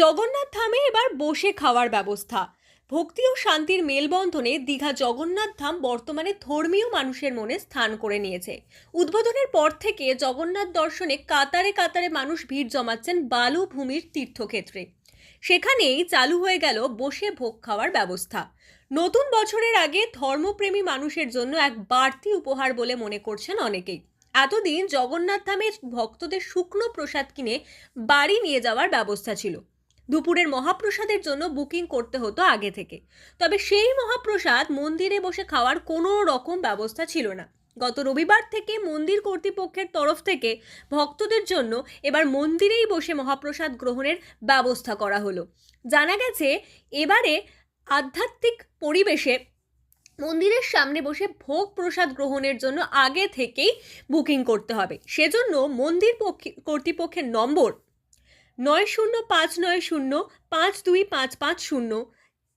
জগন্নাথ ধামে এবার বসে খাওয়ার ব্যবস্থা। ভক্তি ও শান্তির মেলবন্ধনে দীঘা জগন্নাথ ধাম বর্তমানে ধর্মীয় মানুষের মনে স্থান করে নিয়েছে। উদ্বোধনের পর থেকে জগন্নাথ দর্শনে কাতারে কাতারে মানুষ ভিড় জমাচ্ছেন বালুভূমির তীর্থক্ষেত্রে। সেখানেই চালু হয়ে গেল বসে ভোগ খাওয়ার ব্যবস্থা। নতুন বছরের আগে ধর্মপ্রেমী মানুষের জন্য এক বাড়তি উপহার বলে মনে করছেন অনেকেই। এতদিন জগন্নাথ ধামের ভক্তদের শুকনো প্রসাদ কিনে বাড়ি নিয়ে যাওয়ার ব্যবস্থা ছিল। দুপুরের মহাপ্রসাদের জন্য বুকিং করতে হতো আগে থেকে। তবে সেই মহাপ্রসাদ মন্দিরে বসে খাওয়ার কোনো রকম ব্যবস্থা ছিল না। গত রবিবার থেকে মন্দির কর্তৃপক্ষের তরফ থেকে ভক্তদের জন্য এবার মন্দিরেই বসে মহাপ্রসাদ গ্রহণের ব্যবস্থা করা হলো। জানা গেছে, এবারে আধ্যাত্মিক পরিবেশে মন্দিরের সামনে বসে ভোগ প্রসাদ গ্রহণের জন্য আগে থেকেই বুকিং করতে হবে। সেজন্য মন্দির পক্ষে- কর্তৃপক্ষের নম্বর নয় শূন্য পাঁচ নয় শূন্য পাঁচ দুই পাঁচ পাঁচ শূন্য।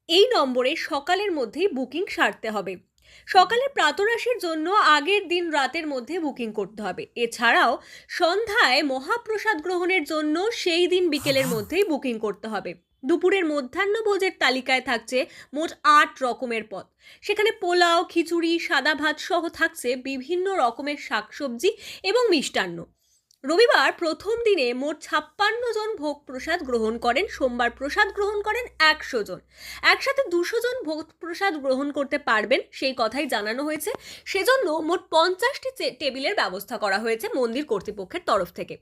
এই নম্বরে সকালের মধ্যেই বুকিং সারতে হবে। সকালের প্রাতরাশের জন্য আগের দিন রাতের মধ্যে বুকিং করতে হবে। এছাড়াও সন্ধ্যায় মহাপ্রসাদ গ্রহণের জন্য সেই দিন বিকেলের মধ্যেই বুকিং করতে হবে। দুপুরের মধ্যাহ্নভোজের তালিকায় থাকছে মোট আট রকমের পদ। সেখানে পোলাও, খিচুড়ি, সাদা ভাত সহ থাকছে বিভিন্ন রকমের শাকসবজি এবং মিষ্টান্ন। রবিবার প্রথম দিনে মোট ছাপ্পান্ন জন ভোগ প্রসাদ গ্রহণ করেন। সোমবার প্রসাদ গ্রহণ করেন একশো জন। একসাথে দুশো জন ভোগ প্রসাদ গ্রহণ করতে পারবেন সেই কথাই জানানো হয়েছে। সেজন্য মোট পঞ্চাশটি টেবিলের ব্যবস্থা করা হয়েছে মন্দির কর্তৃপক্ষের তরফ থেকে।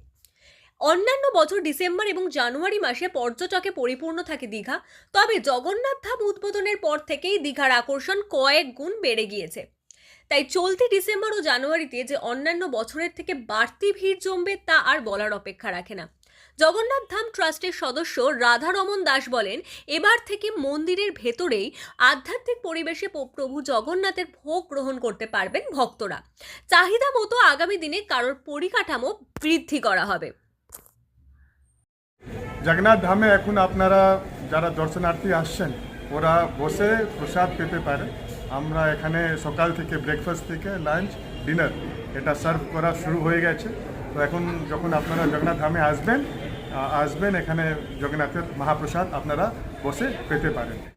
অন্যান্য বছর ডিসেম্বর এবং জানুয়ারি মাসে পর্যটকে পরিপূর্ণ থাকে দীঘা। তবে জগন্নাথ ধাম উদ্বোধনের পর থেকেই দীঘার আকর্ষণ কয়েক গুণ বেড়ে গিয়েছে। তাই চলতি ডিসেম্বর ও জানুয়ারিতে যে অন্যান্য বছরের থেকে বাড়তি ভিড় জমবে তা আর বলার অপেক্ষা রাখে না। জগন্নাথ ধাম ট্রাস্টের সদস্য রাধারমন দাস বলেন, এবার থেকে মন্দিরের ভেতরেই আধ্যাত্মিক পরিবেশে প্রভু জগন্নাথের ভোগ গ্রহণ করতে পারবেন ভক্তরা। চাহিদা মতো আগামী দিনে কারোর পরিকাঠামো বৃদ্ধি করা হবে। জগন্নাথ ধামে এখন আপনারা যারা দর্শনার্থী আসছেন, ওরা বসে প্রসাদ পেতে পারে আমরা এখানে সকাল থেকে ব্রেকফাস্ট থেকে লাঞ্চ ডিনার এটা সার্ভ করা শুরু হয়ে গেছে। তো এখন যখন আপনারা জগন্নাথ ধামে আসবেন আসবেন এখানে জগন্নাথের মহাপ্রসাদ আপনারা বসে পেতে পারেন।